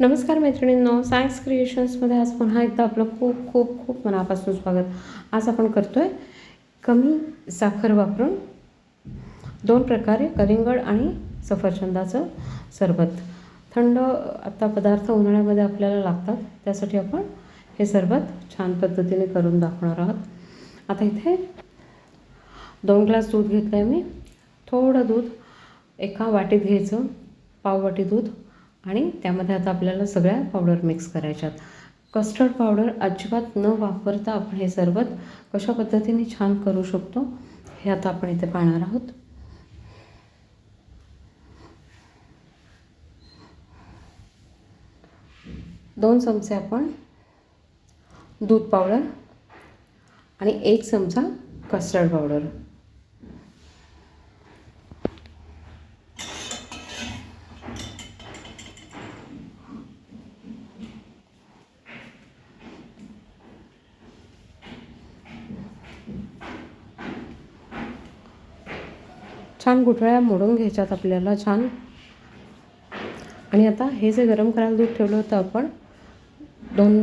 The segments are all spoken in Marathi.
नमस्कार मैत्रिणींनो सायन्स क्रिएशन्समध्ये आज पुन्हा एकदा आपलं खूप खूप खूप मनापासून स्वागत. आज आपण करतो आहे कमी साखर वापरून दोन प्रकारे कलिंगड आणि सफरचंदाचं सरबत. थंड आता पदार्थ उन्हाळ्यामध्ये आपल्याला लागतात त्यासाठी आपण हे सरबत छान पद्धतीने करून दाखवणार आहोत. आता इथे दोन ग्लास दूध घेतलं आहे मी. थोडं दूध एका वाटीत घ्यायचं पाववाटी दूध. आणि त्यामध्ये आता आपल्याला सगळ्या पावडर मिक्स करायच्यात. कस्टर्ड पावडर अजिबात न वापरता आपण हे सरबत कशा पद्धतीने छान करू शकतो हे आता आपण इथे पाहणार आहोत. दोन चमचे आपण दूध पावडर आणि एक चमचा कस्टर्ड पावडर छान गुठळ्या मोडून घ्यायच्यात आपल्याला छान. आणि आता हे जे गरम करायला दूध ठेवलं होतं आपण दोन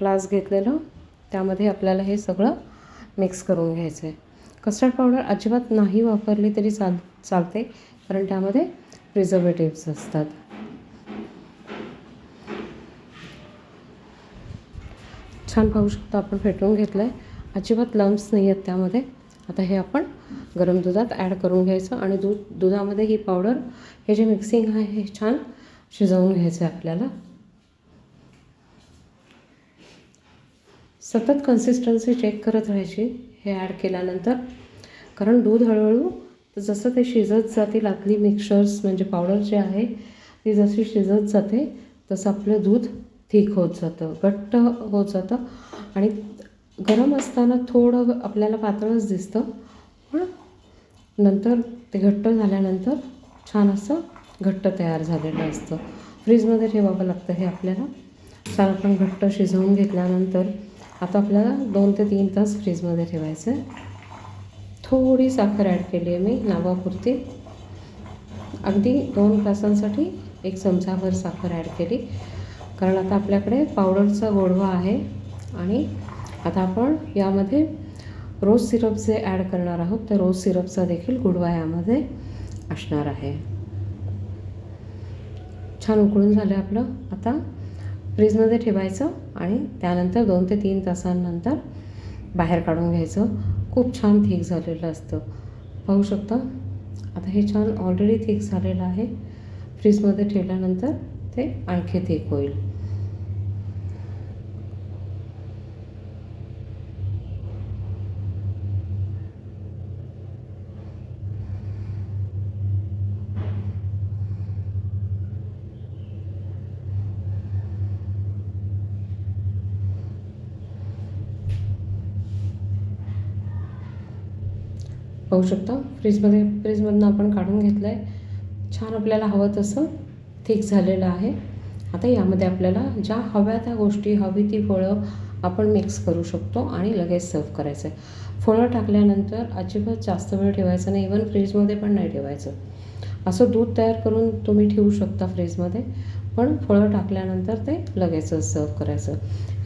ग्लास घेतलेलं त्यामध्ये आपल्याला हे सगळं मिक्स करून घ्यायचं आहे कस्टर्ड पावडर अजिबात नाही वापरली तरी चाल चालते कारण त्यामध्ये प्रिझर्वेटिव्स असतात. छान पाहू शकतो आपण फेटून घेतलं आहे अजिबात लम्स नाही आहेत त्यामध्ये. आता हे आपण गरम दुधात ॲड करून घ्यायचं आणि दूध दुधामध्ये ही पावडर हे जे मिक्सिंग आहे हे छान शिजवून घ्यायचं आहे आपल्याला. सतत कन्सिस्टन्सी चेक करत राहायची हे ॲड केल्यानंतर. कारण दूध हळूहळू जसं ते शिजत जातील आपली मिक्सचर्स म्हणजे पावडर जे आहे ती जशी शिजत जाते तसं आपलं दूध थिक होत जातं घट्ट होत जातं. आणि गरम असताना थोडं आपल्याला पातळच दिसतं पण नंतर ते घट्ट झाल्यानंतर छान असं घट्ट तयार झालेलं असतं. फ्रीजमध्ये ठेवावं लागतं हे आपल्याला. छान आपण घट्ट शिजवून घेतल्यानंतर आता आपल्याला दोन ते तीन तास फ्रीजमध्ये ठेवायचं आहे. थोडी साखर ॲड केली आहे मी नावापुरती. अगदी दोन तासांसाठी एक चमचाभर साखर ॲड केली. कारण आता आपल्याकडे पावडरचा गोडवा आहे आणि आता आपण यामध्ये रोज सिरप जे ॲड करणार आहोत त्या रोज सिरपचा देखील गुडवा यामध्ये असणार आहे. छान उकळून झालं आपलं. आता फ्रीजमध्ये ठेवायचं आणि त्यानंतर दोन ते तीन तासांनंतर बाहेर काढून घ्यायचं. खूप छान थिक झालेलं असतं. पाहू शकता आता हे छान ऑलरेडी थिक झालेलं आहे. फ्रीजमध्ये ठेवल्यानंतर ते आणखी थिक होईल. पाहू शकता. फ्रीजमध्ये फ्रीजमधनं आपण काढून घेतलं आहे छान आपल्याला हवं तसं थिक झालेलं आहे. आता यामध्ये आपल्याला ज्या हव्या त्या गोष्टी हवी ती फळं आपण मिक्स करू शकतो आणि लगेच सर्व करायचं आहे फळं टाकल्यानंतर अजिबात जास्त वेळ ठेवायचं नाही. इवन फ्रीजमध्ये पण नाही ठेवायचं. असं दूध तयार करून तुम्ही ठेवू शकता फ्रीजमध्ये. पण फळं टाकल्यानंतर ते लगेचच सर्व करायचं.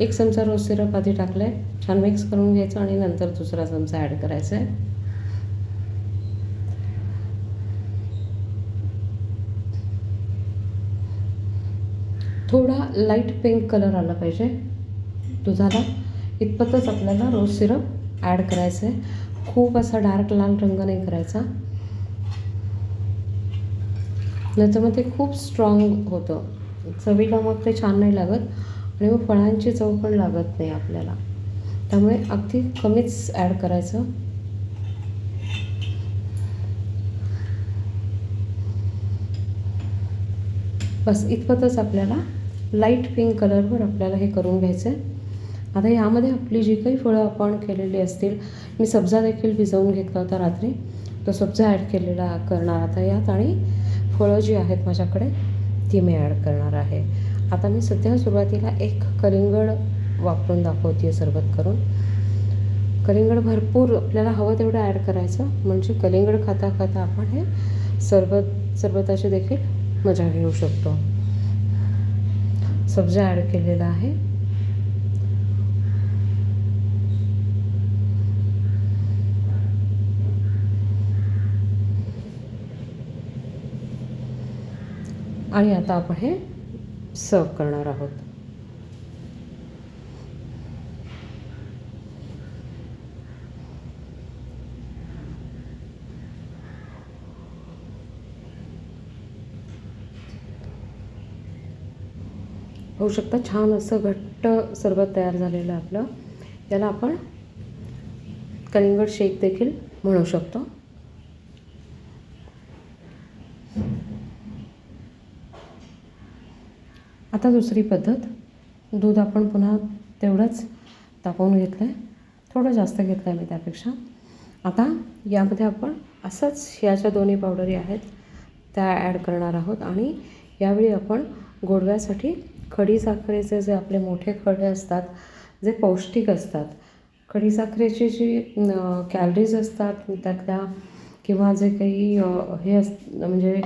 एक चमचा रोज सिरप आधी टाकलं आहे छान मिक्स करून घ्यायचं आणि नंतर दुसरा चमचा ॲड करायचा आहे थोडा लाइट पिंक कलर आला पाहिजे. दुधाला इतपतच आपल्याला रोज सिरप ॲड करायचं आहे. खूप असा डार्क लाल रंग नाही करायचा. नाहीतर मग ते खूप स्ट्रॉंग होतं. चवीला मग ते छान नाही लागत आणि मग फळांची चव पण लागत नाही आपल्याला. त्यामुळे अगदी कमीच ॲड करायचं. बस इतपतच आपल्याला लाइट पिंक कलरवर आपल्याला हे करून घ्यायचं आहे आता यामध्ये आपली जी काही फळं आपण केलेली असतील मी सब्जा देखील भिजवून घेतला होता रात्री. तो सब्जा ॲड केलेला करणार. आता यात आणि फळं जी आहेत माझ्याकडे ती मी ॲड करणार आहे. आता मी सध्या सुरुवातीला एक कलिंगड वापरून दाखवते सरबत करून. कलिंगड भरपूर आपल्याला हवं तेवढं ॲड करायचं. म्हणजे कलिंगड खाता खाता आपण हे सरबत सरबताची देखील मजा घेऊ शकतो. सब्जा ॲड केलेला आहे. आणि आता आपण हे सर्व करणार आहोत. होऊ शकता. छान असं घट्ट सरबत तयार झालेलं आपलं. याला आपण कलिंगड शेक देखील म्हणू शकतो. आता दुसरी पद्धत. दूध आपण पुन्हा तेवढंच तापवून घेतलं आहे थोडं जास्त घेतलं आहे मी त्यापेक्षा. आता यामध्ये आपण असंच ह्या ज्या दोन्ही पावडरी आहेत त्या ॲड करणार आहोत आणि यावेळी आपण गोडव्यासाठी खडीसाखरेचे जे आपले मोठे खडे असतात जे पौष्टिक असतात खडीसाखरेची जी कॅलरीज असतात त्यातल्या किंवा जे काही हे अस म्हणजे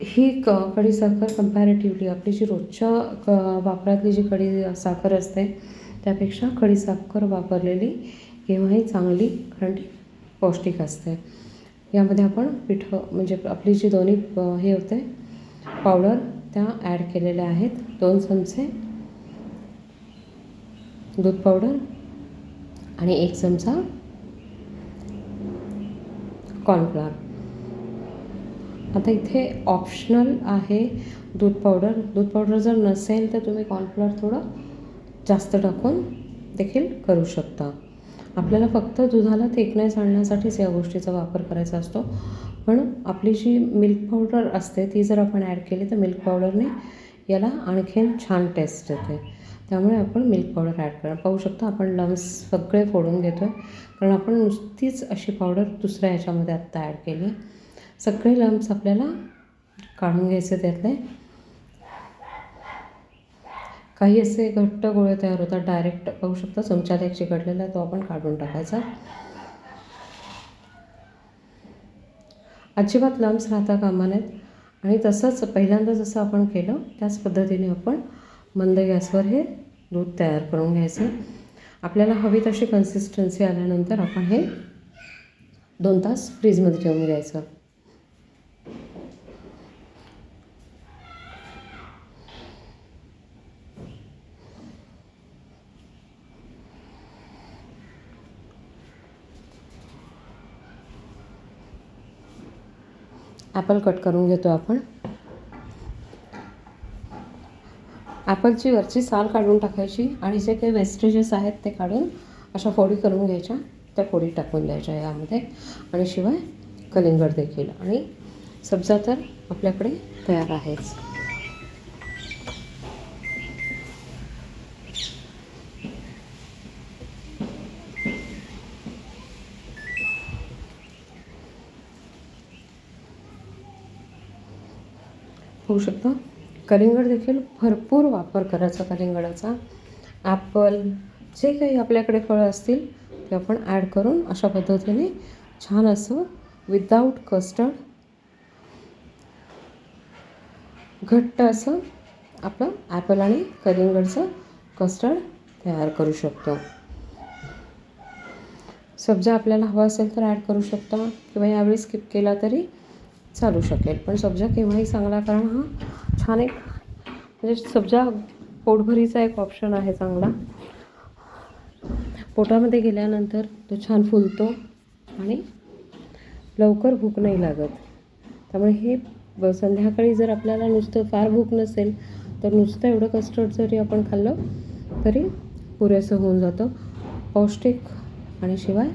ही क खडीसाखर कम्पॅरेटिव्हली आपली जी रोजच्या क वापरातली जी खडी साखर असते त्यापेक्षा खडीसाखर वापरलेली केव्हाही चांगली कारण ती पौष्टिक असते. यामध्ये आपण पिठं म्हणजे आपली जी दोन्ही हे होते पावडर त्या ॲड केलेल्या आहेत. दोन चमचे दूध पावडर आणि एक चमचा कॉर्नफ्लॉर आता इथे ऑप्शनल आहे दूध पावडर दूध पावडर जर नसेल तर तुम्ही कॉर्नफ्लॉर थोडं जास्त टाकून देखील करू शकता. आपल्याला फक्त दुधाला थिकनेस आणण्यासाठीच या गोष्टीचा वापर करायचा असतो. पण आपली जी मिल्क पावडर असते ती जर आपण ॲड केली तर मिल्क पावडरने याला आणखीन छान टेस्ट येते. त्यामुळे आपण मिल्क पावडर ॲड करा. पाहू शकता आपण लम्स सगळे फोडून घेतो आहे कारण आपण नुसतीच अशी पावडर दुसऱ्या ह्याच्यामध्ये आत्ता ॲड केली. सगळे लम्स आपल्याला काढून घ्यायचे त्यातले. काही असे घट्ट गोळे तयार होतात. डायरेक्ट पाहू शकता चमच्यात एक चिकटलेला तो आपण काढून टाकायचा. अजिबात लम्स राहता कामा नयेत. आणि तसंच पहिल्यांदा जसं आपण केलं त्याच पद्धतीने आपण मंद गॅसवर हे दूध तयार करून घ्यायचं. आपल्याला हवी तशी कन्सिस्टन्सी आल्यानंतर आपण हे दोन तास फ्रीजमध्ये ठेवून घ्यायचं. ॲपल कट करून घेतो आपण. ॲपलची वरची साल काढून टाकायची आणि जे काही वेस्टेजेस आहेत ते काढून अशा फोडी करून घ्यायच्या. त्या फोडी टाकून द्यायच्या यामध्ये. आणि शिवाय कलिंगड देखील. आणि सब्जा तर आपल्याकडे तयार आहेच. होऊ शकतं. कलिंगड देखील भरपूर वापर करायचा कलिंगडाचा. ॲपल जे काही आपल्याकडे फळं असतील ते आपण ॲड करून अशा पद्धतीने छान असं विदाऊट कस्टर्ड घट्ट असं आपलं ॲपल आणि कलिंगडचं कस्टर्ड तयार करू शकतो. सब्जा आपल्याला हवा असेल तर ॲड करू शकता किंवा यावेळी स्किप केला तरी चालू शकेल. पण सब्जा केव्हाही चांगला कारण हा छान एक म्हणजे सब्जा पोटभरीचा एक ऑप्शन आहे चांगला. पोटामध्ये गेल्यानंतर तो छान फुलतो आणि लवकर भूक नाही लागत. त्यामुळे हे ब- संध्याकाळी जर आपल्याला नुसतं फार भूक नसेल तर नुसतं एवढं कस्टर्ड जरी आपण खाल्लं तरी पुरेसं होऊन जातं. पौष्टिक आणि शिवाय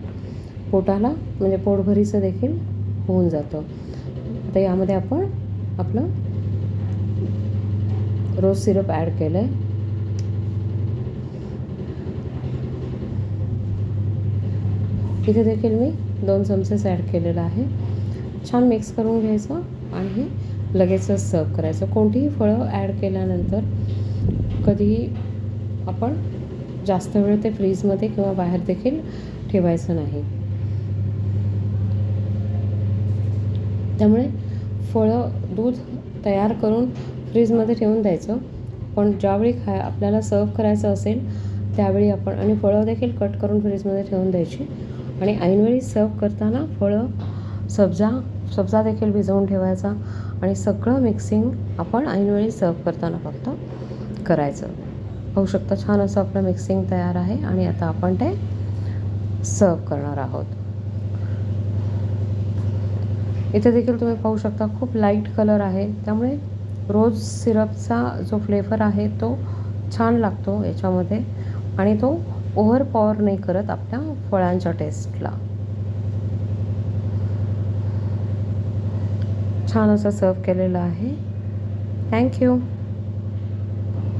पोटाला म्हणजे पोटभरीचं देखील होऊन जातं. आता यामध्ये आपण आपलं रोज सिरप ॲड केलं आहे इथे देखील मी दोन चमचेच ॲड केलेलं आहे. छान मिक्स करून घ्यायचं आणि हे लगेचच सर्व करायचं. कोणतीही फळं ॲड केल्यानंतर कधीही आपण जास्त वेळ ते फ्रीजमध्ये किंवा बाहेर देखील ठेवायचं नाही. त्यामुळे फळं दूध तयार करून फ्रीजमध्ये ठेवून द्यायचं. पण ज्यावेळी खाय आपल्याला सर्व करायचं असेल त्यावेळी आपण आणि फळं देखील कट करून फ्रीजमध्ये ठेवून द्यायची. आणि ऐनवेळी सर्व करताना फळं सब्जा सब्जा देखील भिजवून ठेवायचा. आणि सगळं मिक्सिंग आपण ऐनवेळी सर्व करताना फक्त करायचं. पाहू शकता छान असं आपलं मिक्सिंग तयार आहे आणि आता आपण ते सर्व करणार आहोत. इथे देखील तुम्ही पाहू शकता खूप लाइट कलर आहे. त्यामुळे रोज सिरपचा जो फ्लेवर आहे तो छान लागतो याच्यामध्ये. आणि तो ओव्हर पॉवर नाही करत आपल्या फळांच्या टेस्टला छान असं सर्व केलेलं आहे. थँक्यू